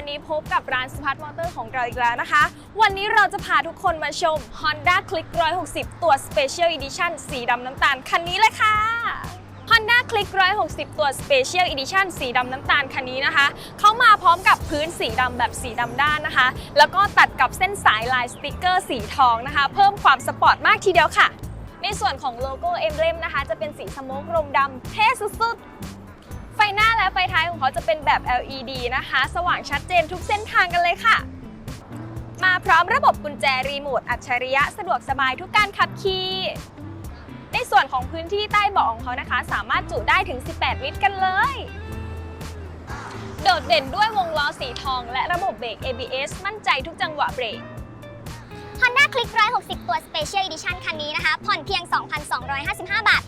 วันนี้พบกับร้านสพัทมอเตอร์ของเราอีกแล้วนะคะ วันนี้เราจะพาทุกคนมาชม Honda Click 160 ตัว Special Edition สีดำน้ำตาล คันนี้เลยค่ะ Honda Click 160 ตัว Special Edition สีดำน้ำตาลคันนี้นะคะ เข้ามาพร้อมกับพื้นสีดำแบบสีดำด้านนะคะ แล้วก็ตัดกับเส้นสายลายสติกเกอร์สีทองนะคะ เพิ่มความสปอร์ตมากทีเดียวค่ะ ในส่วนของโลโก้เอ็มเบลมนะคะ จะเป็นสีสโมกรมดำเท่สุดๆ หน้าและไฟท้ายของเขาจะเป็นแบบ LED นะคะ สว่างชัดเจนทุกเส้นทางกันเลยค่ะ มาพร้อมระบบกุญแจรีโมทอัจฉริยะสะดวกสบายทุกการขับขี่ในส่วนของพื้นที่ใต้เบาะของเขานะคะ สามารถจุได้ถึง 18 ลิตรกันเลย โดดเด่นด้วยวงล้อสีทอง และระบบเบรก ABS มั่นใจทุกจังหวะเบรก Honda Click 160 ตัว Special Edition คันนี้นะคะ ผ่อนเพียง 2,255 บาท